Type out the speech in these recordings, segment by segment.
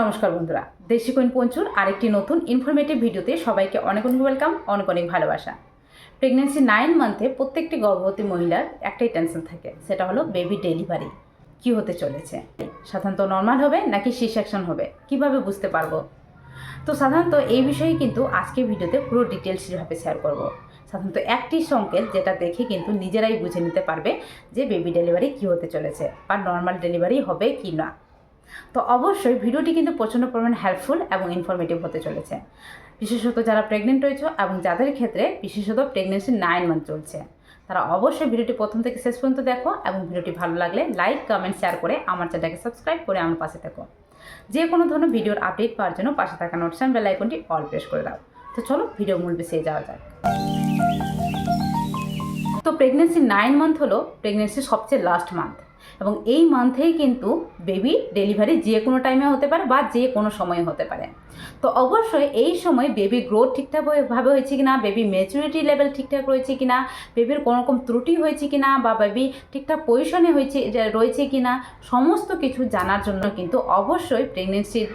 নমস্কার বন্ধুরা, দেশি কোয়েন পঞ্চুর আরেকটি নতুন ইনফরমেটিভ ভিডিওতে সবাইকে অনেক অনেক ওয়েলকাম অনেক অনেক ভালোবাসা। প্রেগনেন্সি নাইন মান্থে প্রত্যেকটি গর্ভবতী মহিলার একটাই টেনশন থাকে, সেটা হলো বেবি ডেলিভারি কি হতে চলেছে? সাধারণত নর্মাল হবে নাকি সি সেকশন হবে? কীভাবে বুঝতে পারব? তো সাধারণত এই বিষয়ে কিন্তু আজকে ভিডিওতে পুরো ডিটেলসভাবে শেয়ার করব। সাধারণত একটি সংকেত যেটা দেখে কিন্তু নিজেরাই বুঝে নিতে পারবে যে বেবি ডেলিভারি কি হতে চলেছে, বা নর্মাল ডেলিভারি হবে কি না। তো অবশ্যই ভিডিওটি কিন্তু প্রচণ্ড পরিমাণে হেল্পফুল এবং ইনফরমেটিভ হতে চলেছে। বিশেষত যারা প্রেগনেন্ট রয়েছে এবং যাদের ক্ষেত্রে বিশেষত প্রেগনেন্সি নাইন মান্থ চলছে, তারা অবশ্যই ভিডিওটি প্রথম থেকে শেষ পর্যন্ত দেখো এবং ভিডিওটি ভালো লাগলে লাইক কমেন্ট শেয়ার করে আমার চ্যানেলটাকে সাবস্ক্রাইব করে আমার পাশে থাকো। যে কোনো ধরনের ভিডিওর আপডেট পাওয়ার জন্য পাশে থাকা নোটিশন বেল আইকনটি অল প্রেস করে দাও। তো চলো ভিডিও মূল বিষয়ে যাওয়া যাক। তো প্রেগনেন্সি নাইন মান্থ হলো প্রেগনেন্সির সবচেয়ে লাস্ট মান্থ এবং এই মান্থেই কিন্তু বেবি ডেলিভারি যে কোনো টাইমে হতে পারে বা যে কোনো সময়ে হতে পারে। তো অবশ্যই এই সময় বেবি গ্রোথ ঠিকঠাকভাবে হয়েছে কিনা বেবি ম্যাচুরিটি লেভেল ঠিকঠাক রয়েছে কিনা বেবির কোনো রকম ত্রুটি হয়েছে কিনা বা বেবি ঠিকঠাক পজিশনে হয়েছে রয়েছে কিনা, সমস্ত কিছু জানার জন্য কিন্তু অবশ্যই প্রেগনেন্সির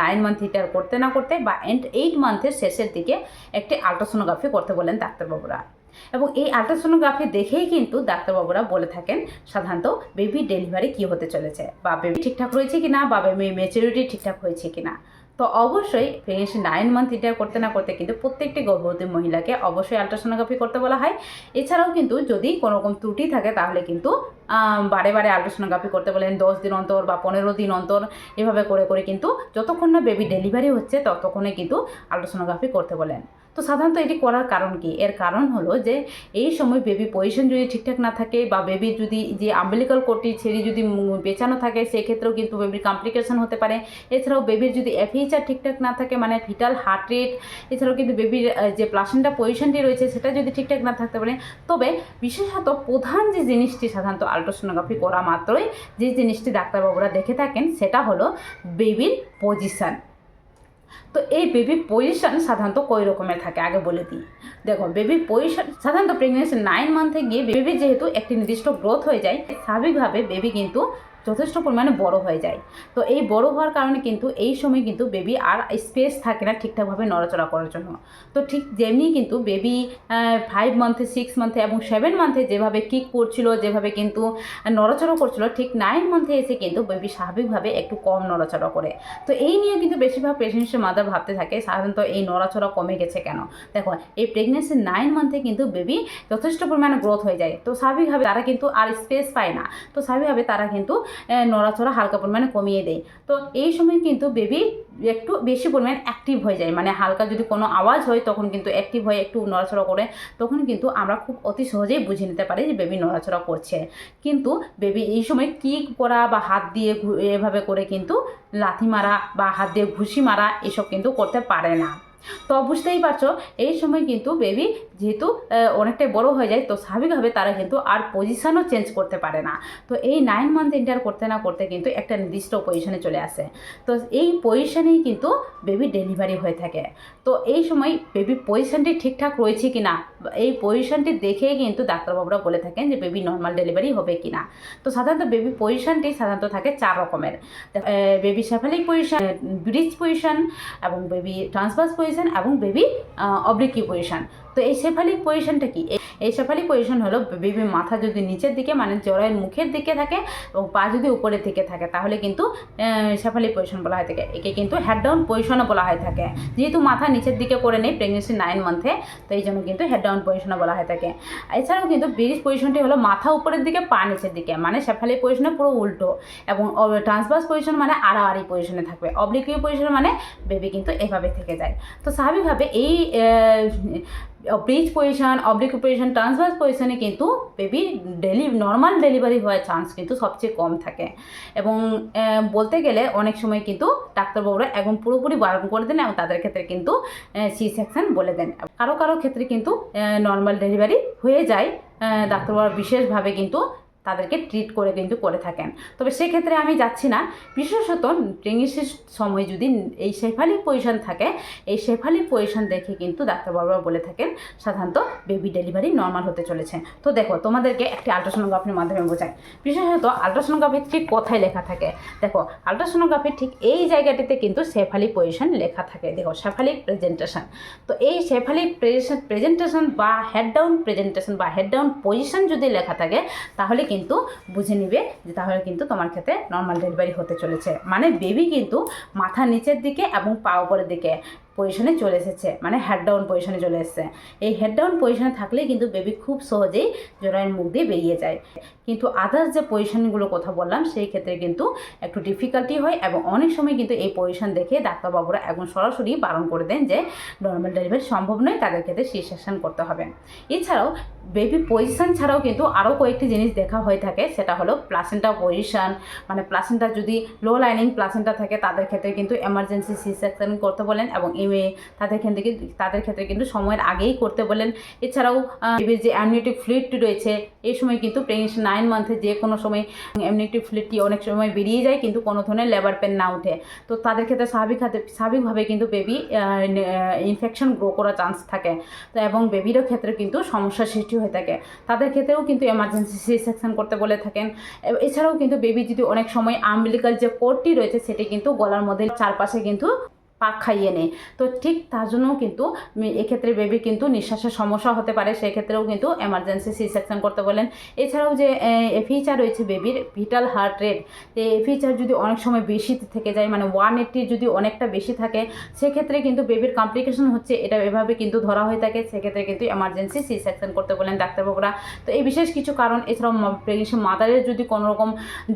নাইন মান্থ হিটার করতে না করতে বা এন্ড এইট মান্থের শেষের দিকে একটি আলট্রাসোনোগ্রাফি করতে বলেন ডাক্তারবাবুরা। এবং এই আলট্রাসোনোগ্রাফি দেখেই কিন্তু ডাক্তারবাবুরা বলে থাকেন, সাধারণত বেবি ডেলিভারি কী হতে চলেছে? বা বেবি ঠিকঠাক রয়েছে কি না বা বেবি মেচুরিটি ঠিকঠাক হয়েছে কি না তো অবশ্যই প্রেগনেন্সি নাইন মান্থ ইন্টার করতে না করতে কিন্তু প্রত্যেকটি গর্ভবতী মহিলাকে অবশ্যই আলট্রাসোনোগ্রাফি করতে বলা হয়। এছাড়াও কিন্তু যদি কোনো রকম ত্রুটি থাকে তাহলে কিন্তু বারে বারে আলট্রাসোনোগ্রাফি করতে বলেন, দশ দিন অন্তর বা পনেরো দিন অন্তর, এভাবে করে করে কিন্তু যতক্ষণ না বেবি ডেলিভারি হচ্ছে, ততক্ষণে কিন্তু আলট্রাসোনোগ্রাফি করতে বলেন। তো সাধারণত এটি করার কারণ কি? এর কারণ হলো যে এই সময় বেবি পজিশন যদি ঠিকঠাক না থাকে বা বেবি যদি যে আম্বিলিকাল কোটি ছেড়ে যদি বেচানো থাকে, সেক্ষেত্রেও কিন্তু বেবির কমপ্লিকেশন হতে পারে। এছাড়াও বেবির যদি এফএইচআর ঠিকঠাক না থাকে মানে ফিটাল হার্ট রেট এছাড়াও কিন্তু বেবির যে প্লাসেন্টা পজিশনটি রয়েছে, সেটা যদি ঠিকঠাক না থাকতে পারে তবে বিশেষত প্রধান যে জিনিসটি সাধারণত আলট্রাসোনোগ্রাফি করা মাত্রই যে জিনিসটি ডাক্তারবাবুরা দেখে থাকেন, সেটা হলো বেবির পজিশান তো এই বেবির পজিশান সাধারণত কই রকমের থাকে? আগে বলে দিই। দেখো বেবির পজিশন সাধারণত প্রেগনেন্সি নাইন মান্থে গিয়ে বেবি যেহেতু একটি নির্দিষ্ট গ্রোথ হয়ে যায়, স্বাভাবিকভাবে বেবি কিন্তু যথেষ্ট পরিমাণে বড় হয়ে যায়। তো এই বড় হওয়ার কারণে কিন্তু এই সময় কিন্তু বেবি আর স্পেস থাকে না ঠিকঠাকভাবে নড়াচড়া করার জন্য। তো ঠিক যেমনি কিন্তু বেবি ফাইভ মান্থে সিক্স মান্থে এবং সেভেন মান্থে যেভাবে কিক করছিল যেভাবে কিন্তু নড়াচড়া করছিল, ঠিক নাইন মান্থে এসে কিন্তু বেবি স্বাভাবিকভাবে একটু কম নড়াচড়া করে। তো এই নিয়ে কিন্তু বেশিরভাগ প্রেগনেন্সির মাদার ভাবতে থাকে, সাধারণত এই নড়াচড়া কমে গেছে কেন? দেখো, এই প্রেগনেন্সির নাইন মান্থে কিন্তু বেবি যথেষ্ট পরিমাণে গ্রোথ হয়ে যায়। তো স্বাভাবিকভাবে তারা কিন্তু আর স্পেস পায় না। তো স্বাভাবিকভাবে তারা কিন্তু নড়াচড়া হালকা পরিমাণে কমিয়ে দেয়। তো এই সময় কিন্তু বেবি একটু বেশি পরিমাণে অ্যাক্টিভ হয়ে যায়। মানে হালকা যদি কোনো আওয়াজ হয়, তখন কিন্তু অ্যাক্টিভ হয়ে একটু নড়াচড়া করে, তখন কিন্তু আমরা খুব অতি সহজেই বুঝে নিতে পারি যে বেবি নড়াচড়া করছে। কিন্তু বেবি এই সময় কিক করা বা হাত দিয়ে এভাবে করে কিন্তু লাথি মারা বা হাত দিয়ে ঘুষি মারা, এসব কিন্তু করতে পারে না। তো বুঝতেই পারছ, এই সময় কিন্তু বেবি যেহেতু অনেকটাই বড় হয়ে যায়, তো স্বাভাবিকভাবে তারা কিন্তু আর পজিশনও চেঞ্জ করতে পারে না। তো এই নাইন মান্থ ইন্টার করতে না করতে কিন্তু একটা নির্দিষ্ট পজিশনে চলে আসে। তো এই পজিশনেই কিন্তু বেবি ডেলিভারি হয়ে থাকে। তো এই সময় বেবি পজিশনটি ঠিকঠাক রয়েছে কি না এই পজিশনটি দেখেই কিন্তু ডাক্তারবাবুরা বলে থাকেন যে বেবি নর্মাল ডেলিভারি হবে কি না তো সাধারণত বেবি পজিশনটি সাধারণত থাকে চার রকমের। Baby cephalic position breech position এবং বেবি ট্রান্সভার্স পজিশন এবং বেবি অবলিকি পজিশন তো এই সেফালিক পজিশনটা কি? এই সেফালিক পজিশন হলো বেবির মাথা যদি নিচের দিকে মানে জরায়ের মুখের দিকে থাকে এবং পা যদি উপরের দিকে থাকে, তাহলে কিন্তু সেফালিক পজিশন বলা হয়ে থাকে। একে কিন্তু হেড ডাউন পজিশনও বলা হয়ে থাকে। যেহেতু মাথা নিচের দিকে করে নেই প্রেগনেন্সি নাইন মান্থে তো এই জন্য কিন্তু হেড ডাউন পজিশনও বলা হয়ে থাকে। এছাড়াও কিন্তু ব্রিজ পজিশনটি হলো মাথা উপরের দিকে, পা নিচের দিকে মানে সেফালিক পজিশনে পুরো উল্টো। এবং ট্রান্সভার্স পজিশন মানে আড়াআড়ি পজিশনে থাকবে। অবলিকুই পজিশন মানে বেবি কিন্তু এভাবে থেকে যায়। তো স্বাভাবিকভাবে এই breech position oblique position transverse পজিশনে কিন্তু বেবি ডেলি নর্মাল ডেলিভারি হওয়ার চান্স কিন্তু সবচেয়ে কম থাকে। এবং বলতে গেলে অনেক সময় কিন্তু ডাক্তারবাবুরা একদম পুরোপুরি বারণ করে দেন এবং তাদের ক্ষেত্রে কিন্তু সি সেকশন বলে দেন। কারও কারও ক্ষেত্রে কিন্তু নর্মাল ডেলিভারি হয়ে যায়। ডাক্তারবাবুরা বিশেষভাবে কিন্তু তাদেরকে ট্রিট করে কিন্তু করে থাকেন। তবে সেক্ষেত্রে আমি যাচ্ছি না। বিশেষত প্রেগনেন্সির সময় যদি এই শেফালি পজিশন থাকে, এই শেফালি পজিশন দেখে কিন্তু ডাক্তারবাবুরা বলে থাকেন, সাধারণত বেবি ডেলিভারি নর্মাল হতে চলেছে। তো দেখো, তোমাদেরকে একটি আলট্রাসোনোগ্রাফির মাধ্যমে বোঝায় বিশেষত আলট্রাসোনোগ্রাফি ঠিক কোথায় লেখা থাকে? দেখো আলট্রাসোনোগ্রাফি ঠিক এই জায়গাটিতে কিন্তু শেফালি পজিশন লেখা থাকে। দেখো শেফালিক প্রেজেন্টেশন তো এই শেফালিক প্রেজেন্টেশন বা হেড ডাউন প্রেজেন্টেশন বা হেড ডাউন পজিশন যদি লেখা থাকে, তাহলে কিন্তু বুঝে নিবে যে তাহলে কিন্তু তোমার ক্ষেত্রে নর্মাল ডেলিভারি হতে চলেছে। মানে বেবি কিন্তু মাথা নিচের দিকে এবং পা উপরের দিকে। পজিশনে চলে এসেছে মানে হেড ডাউন পজিশনে চলে এসেছে। এই হেড ডাউন পজিশনে থাকলে কিন্তু বেবি খুব সহজেই জরায়ের মুখ দিয়ে বেরিয়ে যায়। কিন্তু আদার্স যে পজিশনগুলো কথা বললাম, সেই ক্ষেত্রে কিন্তু একটু ডিফিকাল্টি হয় এবং অনেক সময় কিন্তু এই পজিশন দেখে ডাক্তারবাবুরা একদম সরাসরি বারণ করে দেন যে নর্মাল ডেলিভারি সম্ভব নয়, তাদের ক্ষেত্রে সি সেকশন করতে হবে। এছাড়াও বেবি পজিশন ছাড়াও কিন্তু আরও কয়েকটি জিনিস দেখা হয়ে থাকে, সেটা হলো প্লাসেন্টা পজিশন মানে প্লাসেন্টা যদি লো লাইনিং প্লাসেন্টা থাকে, তাদের ক্ষেত্রে কিন্তু এমার্জেন্সি সি সেকশন করতে বলেন এবং এমএ তাদের ক্ষেত্রে তাদের ক্ষেত্রে কিন্তু সময়ের আগেই করতে বলেন। এছাড়াও বেবির যে অ্যামনিউটিক ফ্লুইডটি রয়েছে এই সময় কিন্তু প্রেগনেন্সি নাইন মান্থে যে কোনো সময় অ্যামনিউটিক ফ্লুইডটি অনেক সময় বেরিয়ে যায়, কিন্তু কোনো ধরনের লেবার পেন না উঠে। তো তাদের ক্ষেত্রে স্বাভাবিক হাতে, স্বাভাবিকভাবে কিন্তু বেবি ইনফেকশন গ্রো করার চান্স থাকে। তো এবং বেবিরও ক্ষেত্রে কিন্তু সমস্যার সৃষ্টি হয়ে থাকে। তাদের ক্ষেত্রেও কিন্তু এমার্জেন্সি সি সেকশন করতে বলে থাকেন। এছাড়াও কিন্তু বেবি যদি অনেক সময় আম্বিলিকাল যে কোডটি রয়েছে, সেটি কিন্তু গলার মধ্যে, চারপাশে কিন্তু পাক খাইয়ে নেয়। তো ঠিক তার জন্যও কিন্তু এক্ষেত্রে বেবি কিন্তু নিঃশ্বাসের সমস্যা হতে পারে, সেক্ষেত্রেও কিন্তু এমার্জেন্সি সি সেকশন করতে বলেন। এছাড়াও যে এফিচার রয়েছে বেবির ভিটাল হার্ট রেট এই এফিচার যদি অনেক সময় বেশি থেকে যায় মানে ওয়ান এইট্টি যদি অনেকটা বেশি থাকে, সেক্ষেত্রে কিন্তু বেবির কমপ্লিকেশন হচ্ছে, এটা এভাবে কিন্তু ধরা হয়ে থাকে, সেক্ষেত্রে কিন্তু এমার্জেন্সি সি সেকশন করতে বলেন ডাক্তারবাবুরা। তো এই বিশেষ কিছু কারণ, এছাড়াও প্রেগনেন্সি মাদারের যদি কোনো রকম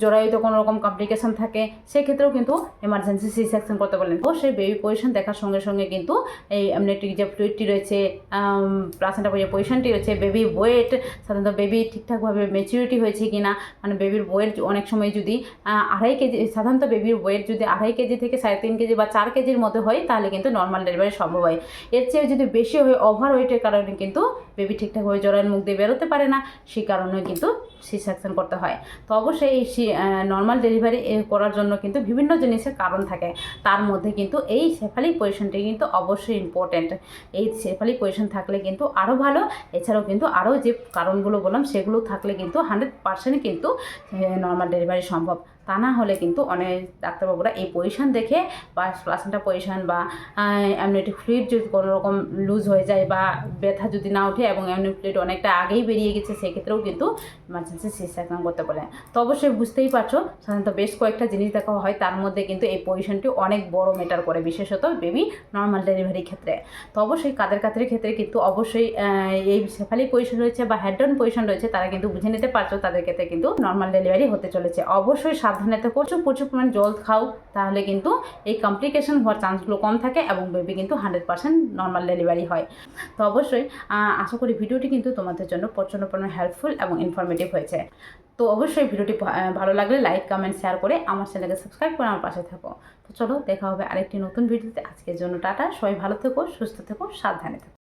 জরায়ুতে কোনো রকম কমপ্লিকেশন থাকে, সেক্ষেত্রেও কিন্তু এমার্জেন্সি সি সেকশন করতে বলেন। ও সেই বেবি পজিশন দেখার সঙ্গে সঙ্গে কিন্তু এই অ্যামনেটিক যে ফ্লুইডটি রয়েছে প্লাসেন্টা যে পজিশনটি রয়েছে বেবি ওয়েট সাধারণত বেবি ঠিকঠাকভাবে মেচিউরিটি হয়েছে কি না মানে বেবির ওয়েট অনেক সময় যদি আড়াই কেজি, সাধারণত বেবির ওয়েট যদি আড়াই কেজি থেকে সাড়ে তিন কেজি বা চার কেজির মতো হয়, তাহলে কিন্তু নর্মাল ডেলিভারি সম্ভব হয়। এর চেয়ে যদি বেশি হয় ওভার ওয়েটের কারণে কিন্তু বেবি ঠিকঠাকভাবে জরায়ের মুখ দিয়ে বেরোতে পারে না, সেই কারণে কিন্তু সি সেকশন করতে হয়। তো অবশ্যই এই নর্মাল ডেলিভারি করার জন্য কিন্তু বিভিন্ন জিনিসের কারণ থাকে। তার মধ্যে কিন্তু এই সেফালিক পজিশনটি কিন্তু অবশ্যই ইম্পর্ট্যান্ট এই সেফালিক পজিশন থাকলে কিন্তু আরও ভালো, এছাড়াও কিন্তু আরও যে কারণগুলো বললাম, সেগুলো থাকলে কিন্তু হান্ড্রেড পার্সেন্ট কিন্তু নর্মাল ডেলিভারি সম্ভব। তা না হলে কিন্তু অনেক ডাক্তারবাবুরা এই পজিশন দেখে বা প্লাসেন্টা পজিশন বা অ্যামনিটিক ফ্লুইড যদি কোনো রকম লুজ হয়ে যায় বা ব্যথা যদি না ওঠে এবং অ্যামনিক ফ্লুইড অনেকটা আগেই বেরিয়ে গেছে, সেক্ষেত্রেও কিন্তু ইমার্জেন্সি সি সেকশন করতে বলে তো অবশ্যই বুঝতেই পারছ, সাধারণত বেশ কয়েকটা জিনিস দেখা হয়, তার মধ্যে কিন্তু এই পজিশনটি অনেক বড় মেটার করে, বিশেষত বেবি নর্মাল ডেলিভারির ক্ষেত্রে। তো অবশ্যই কাদের কাদের ক্ষেত্রে কিন্তু অবশ্যই এই সেফালি পজিশন রয়েছে বা হেড ডাউন পজিশন রয়েছে, তারা কিন্তু বুঝে নিতে পারছ তাদের ক্ষেত্রে কিন্তু নর্মাল ডেলিভারি হতে চলেছে। অবশ্যই সাবধানে তো প্রচুর প্রচুর পরিমাণ জল খাও, তাহলে কিন্তু এই কমপ্লিকেশন হওয়ার চান্সগুলো কম থাকে এবং বেবি কিন্তু হান্ড্রেড পার্সেন্ট নর্মাল ডেলিভারি হয়। তো অবশ্যই আশা করি ভিডিওটি কিন্তু তোমাদের জন্য প্রচণ্ড পরিমাণ হেল্পফুল এবং ইনফরমেটিভ হয়েছে। তো অবশ্যই ভিডিওটি ভালো লাগলে লাইক কমেন্ট শেয়ার করে আমার চ্যানেলকে সাবস্ক্রাইব করে আমার পাশে থাকো। তো চলো, দেখা হবে আরেকটি নতুন ভিডিওতে। আজকের জন্য টাটা, সবাই ভালো থেকো, সুস্থ থেকো, সাবধানে থেকো।